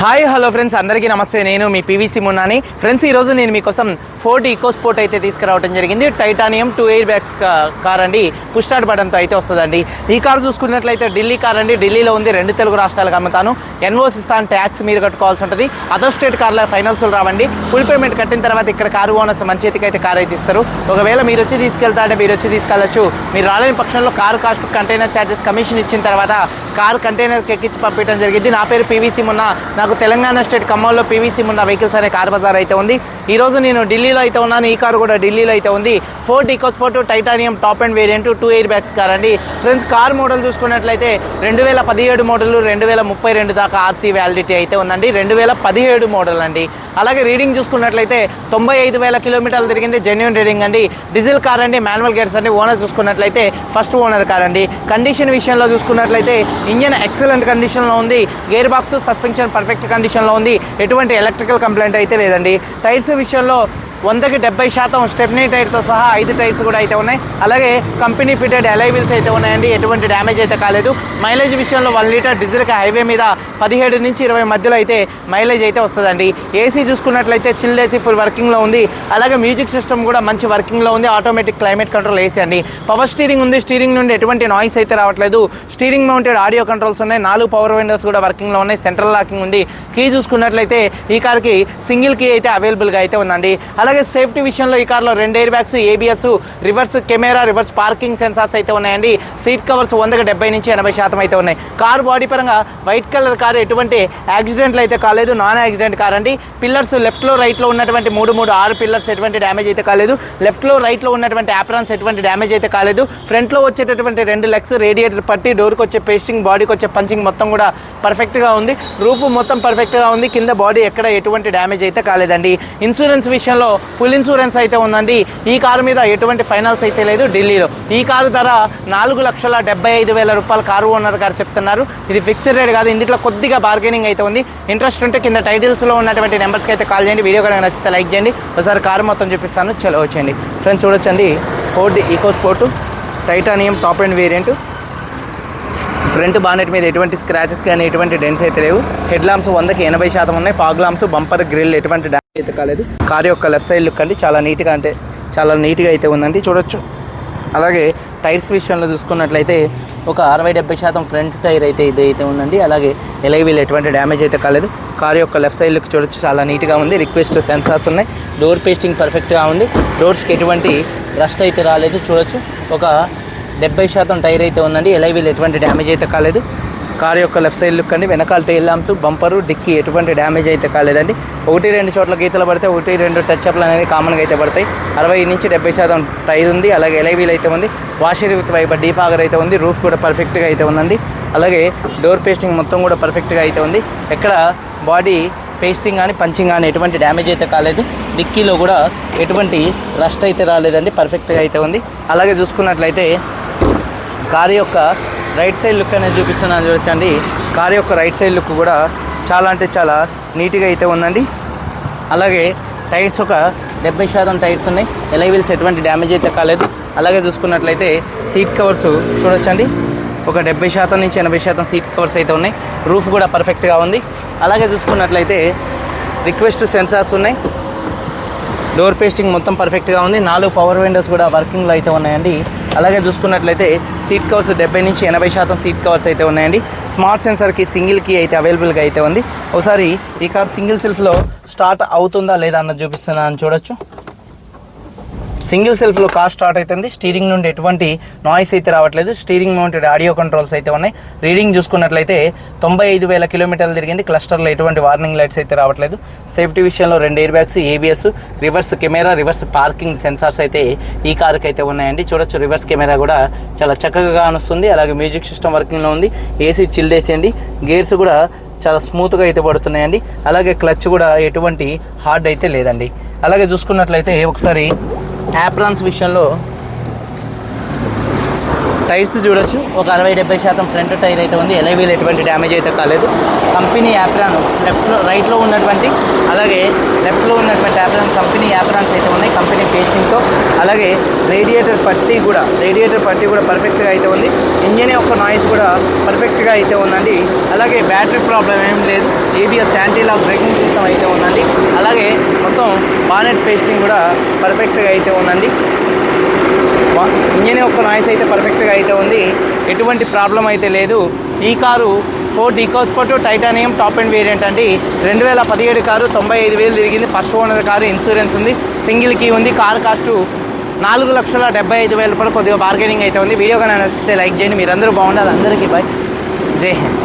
Hi hello friends. అందరికీ నమస్తే. నేను మీ పీవీసీ మున్నాని. ఫ్రెండ్స్ ఈరోజు నేను మీకోసం ఫోర్డ్ ఈకో స్పోర్ట్ అయితే తీసుకురావడం జరిగింది. Titanium two air bags car అండి. పుష్టాడ్ స్టార్ట్ బటన్తో అయితే వస్తుందండి. ఈ కార్ చూసుకున్నట్లయితే ఢిల్లీ కార్ అండి. ఢిల్లీలో ఉంది. రెండు తెలుగు రాష్ట్రాలకు అమ్ముతాను. ఎన్ఓస్ ఇస్తాను ట్యాక్స్ మీరు కట్టుకోవాల్సి ఉంటుంది. అదర్ స్టేట్ కార్ల ఫైనల్స్ రావండి. ఫుల్ పేమెంట్ కట్టిన తర్వాత ఇక్కడ కారు ఓనర్స్ మంచి చేతికి అయితే కార్ అయితే ఇస్తారు. ఒకవేళ మీరు వచ్చి తీసుకెళ్తా అంటే మీరు వచ్చి తీసుకెళ్ళచ్చు. మీరు రాలేని పక్షంలో car cost container charges commission ఇచ్చిన తర్వాత కార్ కంటైనర్కి ఎక్కించి పంపించడం జరిగింది. నా పేరు పీవీసీ మొన్న. నాకు తెలంగాణ స్టేట్ ఖమ్మంలో పీవీసీ ఉన్న వెహికల్స్ అనే కార్ బజార్ అయితే ఉంది. ఈ రోజు నేను ఢిల్లీలో అయితే ఉన్నాను. ఈ కారు కూడా ఢిల్లీలో అయితే ఉంది. Ford EcoSport titanium top and variant two air bags car అండి. ఫ్రెండ్స్ కార్ మోడల్ చూసుకున్నట్లయితే రెండు వేల పదిహేడు మోడల్ రెండు వేల ముప్పై రెండు దాకా ఆర్సీ వ్యాలిడిటీ అయితే ఉందండి. రెండు వేల పదిహేడు మోడల్ అండి. అలాగే రీడింగ్ చూసుకున్నట్లయితే తొంభై ఐదు వేల కిలోమీటర్లు తిరిగింది జెన్యున్ రీడింగ్ అండి. డీజిల్ కార్ అండి మాన్యువల్ గేర్స్ అండి. ఓనర్ చూసుకున్నట్లయితే ఫస్ట్ ఓనర్ కార్ అండి. కండిషన్ విషయంలో చూసుకున్నట్లయితే ఇంజన్ ఎక్సలెంట్ కండిషన్లో ఉంది. గేర్ బాక్స్ సస్పెన్షన్ పర్ఫెక్ట్ కండిషన్లో ఉంది. ఎటువంటి ఎలక్ట్రికల్ కంప్లైంట్ అయితే లేదండి. టైర్స్ విషయంలో వందకి డెబ్బై శాతం స్టెప్నీ టైర్తో సహా ఐదు టైర్స్ కూడా అయితే ఉన్నాయి. అలాగే కంపెనీ ఫిటెడ్ వీల్స్ అయితే ఉన్నాయండి. ఎటువంటి డ్యామేజ్ అయితే కాలేదు. మైలేజ్ విషయంలో వన్ లీటర్ డీజిల్కి హైవే మీద పదిహేడు నుంచి ఇరవై మధ్యలో అయితే మైలేజ్ అయితే వస్తుందండి. ఏసీ చూసుకున్నట్లయితే చిల్ ఏసీ ఫుల్ వర్కింగ్లో ఉంది. అలాగే మ్యూజిక్ సిస్టమ్ కూడా మంచి వర్కింగ్లో ఉంది. ఆటోమేటిక్ క్లైమేట్ కంట్రోల్ ఏసీ అండి. పవర్ స్టీరింగ్ ఉంది. స్టీరింగ్ నుండి ఎటువంటి నాయిస్ అయితే రావట్లేదు. స్టీరింగ్ మౌంటెడ్ ఆడియో కంట్రోల్స్ ఉన్నాయి. నాలుగు పవర్ విండోస్ కూడా వర్కింగ్లో ఉన్నాయి. సెంట్రల్ లాకింగ్ ఉంది. కీ చూసుకున్నట్లయితే ఈ కార్కి సింగిల్ కీ అయితే అవైలబుల్గా అయితే ఉందండి. అలాగే అలాగే సేఫ్టీ విషయంలో ఈ కార్లో రెండు air bags ABS reverse camera reverse parking sensors అయితే ఉన్నాయండి. సీట్ కవర్స్ వందకి డెబ్బై నుంచి ఎనభై శాతం అయితే ఉన్నాయి. కార్ బాడీ పరంగా వైట్ కలర్ కార్ ఎటువంటి యాక్సిడెంట్లు అయితే కాలేదు. నాన్ యాక్సిడెంట్ కార్ అండి. పిల్లర్స్ లెఫ్ట్లో రైట్లో ఉన్నటువంటి మూడు మూడు ఆరు పిల్లర్స్ ఎటువంటి డ్యామేజ్ అయితే కాలేదు. లెఫ్ట్లో రైట్లో ఉన్నటువంటి యాప్రాన్స్ ఎటువంటి డ్యామేజ్ అయితే కాలేదు. ఫ్రంట్లో వచ్చేటటువంటి రెండు లెగ్స్ రేడియేటర్ పట్టి డోర్కి వచ్చే పేస్టింగ్ బాడీకి వచ్చే పంచింగ్ మొత్తం కూడా పర్ఫెక్ట్గా ఉంది. రూఫ్ మొత్తం పర్ఫెక్ట్గా ఉంది. కింద బాడీ ఎక్కడ ఎటువంటి డ్యామేజ్ అయితే కాలేదండి. ఇన్సూరెన్స్ విషయంలో ఫుల్ ఇన్సూరెన్స్ అయితే ఉందండి. ఈ కారు మీద ఎటువంటి ఫైనాన్స్ అయితే లేదు ఢిల్లీలో. ఈ కారు ధర నాలుగు లక్షల డెబ్బై ఐదు వేల రూపాయలు కారు ఓనర్ గారు చెప్తున్నారు. ఇది ఫిక్స్డ్ రేట్ కాదు ఇందులో కొద్దిగా బార్గెనింగ్ అయితే ఉంది. ఇంట్రెస్ట్ ఉంటే కింద టైటిల్స్లో ఉన్నటువంటి నెంబర్స్కి అయితే కాల్ చేయండి. వీడియో కనుక నచ్చితే లైక్ చేయండి. ఒకసారి కారు మొత్తం చూపిస్తాను. చలో వచ్చేయండి. ఫ్రెండ్స్ చూడొచ్చండి. Ford EcoSport titanium top and variant front bonnet మీద ఎటువంటి స్క్రాచెస్ కానీ ఎటువంటి డెన్స్ అయితే లేవు. హెడ్ లాంప్స్ వందకి ఎనభై శాతం ఉన్నాయి. ఫాగ్ లాంప్స్ బంపర్ గ్రిల్ ఎటువంటి అయితే కాలేదు. కార్ యొక్క లెఫ్ట్ సైడ్ లుక్ అండి. చాలా నీట్గా అంటే చాలా నీట్గా అయితే ఉందండి. చూడొచ్చు. అలాగే టైర్స్ విషయంలో చూసుకున్నట్లయితే ఒక అరవై డెబ్బై శాతం ఫ్రంట్ టైర్ అయితే ఇది అయితే ఉందండి. అలాగే ఎలైవీల్ ఎటువంటి డ్యామేజ్ అయితే కాలేదు. కార్ యొక్క లెఫ్ట్ సైడ్ లుక్ చూడొచ్చు. చాలా నీట్గా ఉంది. రిక్వెస్ట్ సెన్సార్స్ ఉన్నాయి. డోర్ పేస్టింగ్ పర్ఫెక్ట్గా ఉంది. డోర్స్కి ఎటువంటి రస్ట్ అయితే రాలేదు. చూడొచ్చు. ఒక డెబ్బై శాతం టైర్ అయితే ఉందండి. ఎలైవీల్ ఎటువంటి డ్యామేజ్ అయితే కాలేదు. కార్ యొక్క లెఫ్ట్ సైడ్ లుక్ అండి. వెనకాల టైల్ ల్యాంప్స్ బంపరు డిక్కీ ఎటువంటి డ్యామేజ్ అయితే కాలేదండి. ఒకటి రెండు చోట్ల గీతలు పడితే ఒకటి రెండు టచ్ అప్లు అనేవి కామన్గా అయితే పడతాయి. అరవై నుంచి డెబ్బై శాతం టైర్ ఉంది. అలాగే ఎలైవీల్ అయితే ఉంది. వాషర్ విత్ వైపు ఆగర్ అయితే ఉంది. రూఫ్ కూడా పర్ఫెక్ట్గా అయితే ఉందండి. అలాగే డోర్ పేస్టింగ్ మొత్తం కూడా పర్ఫెక్ట్గా అయితే ఉంది. ఎక్కడ బాడీ పేస్టింగ్ కానీ పంచింగ్ కానీ ఎటువంటి డ్యామేజ్ అయితే కాలేదు. డిక్కీలో కూడా ఎటువంటి రస్ట్ అయితే రాలేదండి. పర్ఫెక్ట్గా అయితే ఉంది. అలాగే చూసుకున్నట్లయితే కారు యొక్క రైట్ సైడ్ లుక్ అనేది చూపిస్తున్నాను చూడొచ్చండి కారు యొక్క రైట్ సైడ్ లుక్ కూడా చాలా అంటే చాలా నీట్గా అయితే ఉందండి. అలాగే టైర్స్ ఒక డెబ్బై శాతం టైర్స్ ఉన్నాయి. ఎలైవిల్స్ ఎటువంటి డ్యామేజ్ అయితే కాలేదు. అలాగే చూసుకున్నట్లయితే సీట్ కవర్స్ చూడొచ్చండి. ఒక డెబ్బై శాతం నుంచి ఎనభై శాతం సీట్ కవర్స్ అయితే ఉన్నాయి. రూఫ్ కూడా పర్ఫెక్ట్గా ఉంది. అలాగే చూసుకున్నట్లయితే రిక్వెస్ట్ సెన్సార్స్ ఉన్నాయి. డోర్ పేస్టింగ్ మొత్తం పర్ఫెక్ట్గా ఉంది. నాలుగు పవర్ విండోస్ కూడా వర్కింగ్లో అయితే ఉన్నాయండి. అలాగే చూసుకున్నట్లయితే సీట్ కవర్స్ డెబ్బై నుంచి ఎనభై శాతం సీట్ కవర్స్ అయితే ఉన్నాయండి. స్మార్ట్ సెన్సర్కి సింగిల్ కీ అయితే అవైలబుల్గా అయితే ఉంది. ఒకసారి ఈ కార్ సింగిల్ సెల్ఫ్లో స్టార్ట్ అవుతుందా లేదా అన్నది చూపిస్తున్నాను చూడొచ్చు. సింగిల్ సెల్ఫ్లో కార్ స్టార్ట్ అవుతుంది స్టీరింగ్ నుండి ఎటువంటి నాయిస్ అయితే రావట్లేదు. స్టీరింగ్ మౌంటెడ్ ఆడియో కంట్రోల్స్ అయితే ఉన్నాయి. రీడింగ్ చూసుకున్నట్లయితే తొంభై ఐదు వేల కిలోమీటర్లు తిరిగింది. క్లస్టర్లో ఎటువంటి వార్నింగ్ లైట్స్ అయితే రావట్లేదు. సేఫ్టీ విషయంలో రెండు air bags ABS reverse camera reverse parking sensors అయితే ఈ కారుకి అయితే ఉన్నాయండి. చూడొచ్చు రివర్స్ కెమెరా కూడా చాలా చక్కగా అనుస్తుంది. అలాగే మ్యూజిక్ సిస్టమ్ వర్కింగ్లో ఉంది. ఏసీ చిల్డ్ ఏసీ అండి గేర్స్ కూడా చాలా స్మూత్గా అయితే పడుతున్నాయండి. అలాగే క్లచ్ కూడా ఎటువంటి హార్డ్ అయితే లేదండి. అలాగే చూసుకున్నట్లయితే ఒకసారి యాప్రాన్స్ విషయంలో టైర్స్ చూడొచ్చు. ఒక అరవై డెబ్బై శాతం ఫ్రంట్ టైర్ అయితే ఉంది. ఎలైవీలు ఎటువంటి డ్యామేజ్ అయితే కాలేదు. కంపెనీ యాప్రాన్ లెఫ్ట్లో రైట్లో ఉన్నటువంటి అలాగే లెఫ్ట్లో ఉన్నటువంటి యాప్రాన్ కంపెనీ యాప్రాన్స్ అయితే ఉన్నాయి. కంపెనీ పేస్టింగ్తో అలాగే రేడియేటర్ పట్టీ కూడా రేడియేటర్ పట్టీ కూడా పర్ఫెక్ట్గా అయితే ఉంది. ఇంజన్ యొక్క నాయిస్ కూడా పర్ఫెక్ట్గా అయితే ఉందండి. అలాగే బ్యాటరీ ప్రాబ్లం ఏం లేదు. ఏబిఎస్ యాంటీలా బ్రేకింగ్ సిస్టమ్ అయితే ఉందండి. అలాగే మొత్తం బానెట్ పేస్టింగ్ కూడా పర్ఫెక్ట్గా అయితే ఉందండి. ఇంజన్ యొక్క నాయిస్ అయితే పర్ఫెక్ట్గా అయితే ఉంది. ఎటువంటి ప్రాబ్లం అయితే లేదు. ఈ car Ford EcoSport titanium top and variant అండి. రెండు వేల పదిహేడు కారు తొంభై ఐదు వేలు తిరిగింది. ఫస్ట్ ఓనర్ కారు ఇన్సూరెన్స్ ఉంది. సింగిల్ కీ ఉంది. కార్ కాస్ట్ నాలుగు లక్షల డెబ్బై ఐదు వేల రూపాయలు కొద్దిగా బార్గెనింగ్ అయితే ఉంది. వీడియో కానీ నచ్చితే లైక్ చేయండి. మీరందరూ బాగుండాలి. అందరికీ బాయ్ జై హింద్.